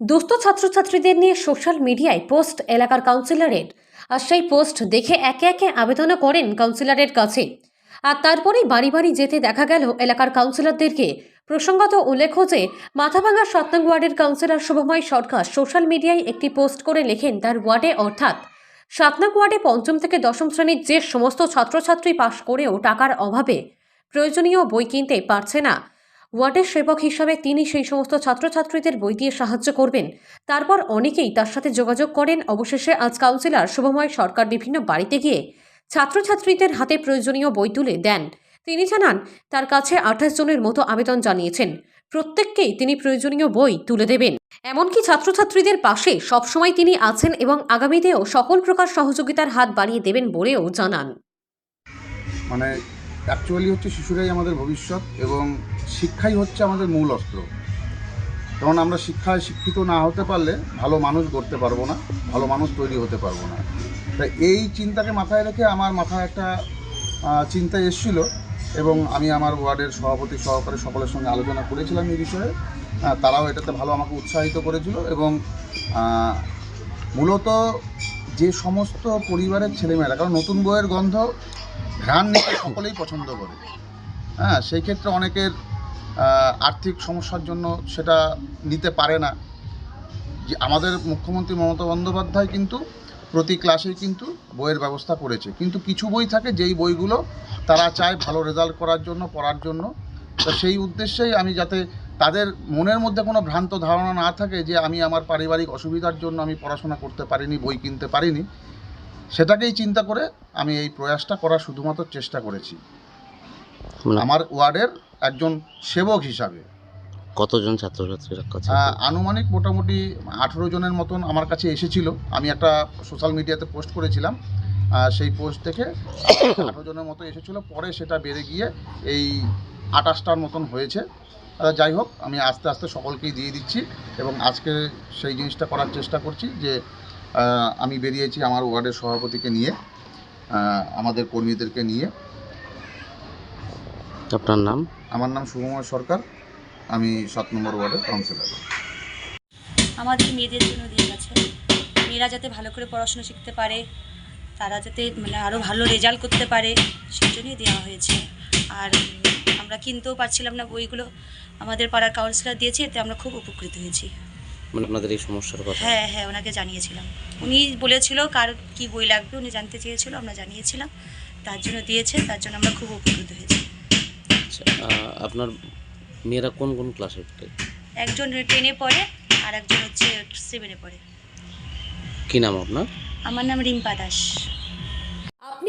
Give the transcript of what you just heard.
দুস্থ ছাত্রছাত্রীদের নিয়ে সোশ্যাল মিডিয়ায় পোস্ট এলাকার কাউন্সিলরের। আর সেই পোস্ট দেখে একে একে আবেদনও করেন কাউন্সিলরের কাছে। আর তারপরেই বাড়ি বাড়ি যেতে দেখা গেল এলাকার কাউন্সিলরদেরকে। প্রসঙ্গত উল্লেখ যে, মাথাভাঙা সাত ওয়ার্ডের কাউন্সিলর শুভময় সরকার সোশ্যাল মিডিয়ায় একটি পোস্ট করে লেখেন তার ওয়ার্ডে, অর্থাৎ, সাত নং ওয়ার্ডে পঞ্চম থেকে দশম শ্রেণির যে সমস্ত ছাত্রছাত্রী পাশ করেও টাকার অভাবে প্রয়োজনীয় বই কিনতে পারছে না। ওয়ার্ডের সেবক হিসাবে তিনি সেই সমস্ত ছাত্রছাত্রীদের বই দিয়ে সাহায্য করবেন। তারপর অনেকেই তার সাথে যোগাযোগ করেন। অবশেষে আজ কাউন্সিলর শুভময় সরকার বিভিন্ন বাড়িতে গিয়ে ছাত্রছাত্রীদের হাতে প্রয়োজনীয় বই তুলে দেন। তিনি জানান, তার কাছে আঠাশ জনের মতো আবেদন জানিয়েছেন। প্রত্যেককেই তিনি প্রয়োজনীয় বই তুলে দেবেন। এমনকি ছাত্রছাত্রীদের পাশে সবসময় তিনি আছেন এবং আগামীতেও সকল প্রকার সহযোগিতার হাত বাড়িয়ে দেবেন বলেও জানান। মানে অ্যাকচুয়ালি হচ্ছে শিশুরাই আমাদের ভবিষ্যৎ এবং শিক্ষাই হচ্ছে আমাদের মূল অস্ত্র। কারণ আমরা শিক্ষায় শিক্ষিত না হতে পারলে ভালো মানুষ গড়তে পারব না, ভালো মানুষ তৈরি হতে পারব না। তাই এই চিন্তাকে মাথায় রেখে আমার মাথায় একটা চিন্তা এসেছিল এবং আমি আমার ওয়ার্ডের সভাপতি সহকারে সকলের সঙ্গে আলোচনা করেছিলাম এই বিষয়ে। তারাও এটাতে ভালো আমাকে উৎসাহিত করেছিল এবং মূলত যে সমস্ত পরিবারের ছেলেমেয়েরা, কারণ নতুন বইয়ের গন্ধ ঘ্রাণ নিতে সকলেই পছন্দ করে। হ্যাঁ সেই ক্ষেত্রে অনেকের আর্থিক সমস্যার জন্য সেটা নিতে পারে না। যে আমাদের মুখ্যমন্ত্রী মমতা বন্দ্যোপাধ্যায় কিন্তু প্রতি ক্লাসেই কিন্তু বইয়ের ব্যবস্থা করেছে। কিন্তু কিছু বই থাকে যেই বইগুলো তারা চায় ভালো রেজাল্ট করার জন্য, পড়ার জন্য। তো সেই উদ্দেশ্যেই আমি যাতে তাদের মনের মধ্যে কোনো ভ্রান্ত ধারণা না থাকে যে আমি আমার পারিবারিক অসুবিধার জন্য আমি পড়াশোনা করতে পারিনি, বই কিনতে পারিনি। সেটাকেই চিন্তা করে আমি এই প্রয়াসটা করার শুধুমাত্র চেষ্টা করেছি। মানে আমার ওয়ার্ডের একজন সেবক হিসাবে। কতজন ছাত্রছাত্রীরা কাছে? আনুমানিক মোটামুটি আঠেরো জনের মতন আমার কাছে এসেছিল। আমি একটা সোশ্যাল মিডিয়াতে পোস্ট করেছিলাম। সেই পোস্ট থেকে আঠেরো জনের মতো এসেছিল। পরে সেটা বেড়ে গিয়ে এই আটাশটার মতন হয়েছে। যাই হোক আমি আস্তে আস্তে সকলকেই দিয়ে দিচ্ছি এবং আজকে সেই জিনিসটা করার চেষ্টা করছি যে আমি বেরিয়েছি আমার ওয়ার্ডের সভাপতিকে নিয়ে আমাদের কর্মীদেরকে নিয়ে। আপনার নাম? আমার নাম শুভময় সরকার আমি সাত নম্বর ওয়ার্ডের কাউন্সিলর। আমাদের মেয়েদের জন্য দিয়ে গেছে মেয়েরা যাতে ভালো করে পড়াশোনা শিখতে পারে তারা যাতে মানে আরও ভালো রেজাল্ট করতে পারে সেই জন্যই দেওয়া হয়েছে। আর আমরা কিনতেও পারছিলাম না বইগুলো আমাদের পাড়ার কাউন্সিলর দিয়েছে এতে আমরা খুব উপকৃত হয়েছি। মানে আপনাদের এই সমস্যার কথা? হ্যাঁ হ্যাঁ ওনাকে জানিয়েছিলাম। উনি বলেছিল কার কি বই লাগবে উনি জানতে চেয়েছিল আমরা জানিয়েছিলাম। তার জন্য দিয়েছে তার জন্য আমরা খুব উপকৃত হয়েছি। আচ্ছা আপনার মেয়েরা কোন কোন ক্লাসে পড়ে? একজন টেনে পড়ে আর একজন হচ্ছে সেভেনে পড়ে। কি নাম আপনার? আমার নাম রিম্পা দাস।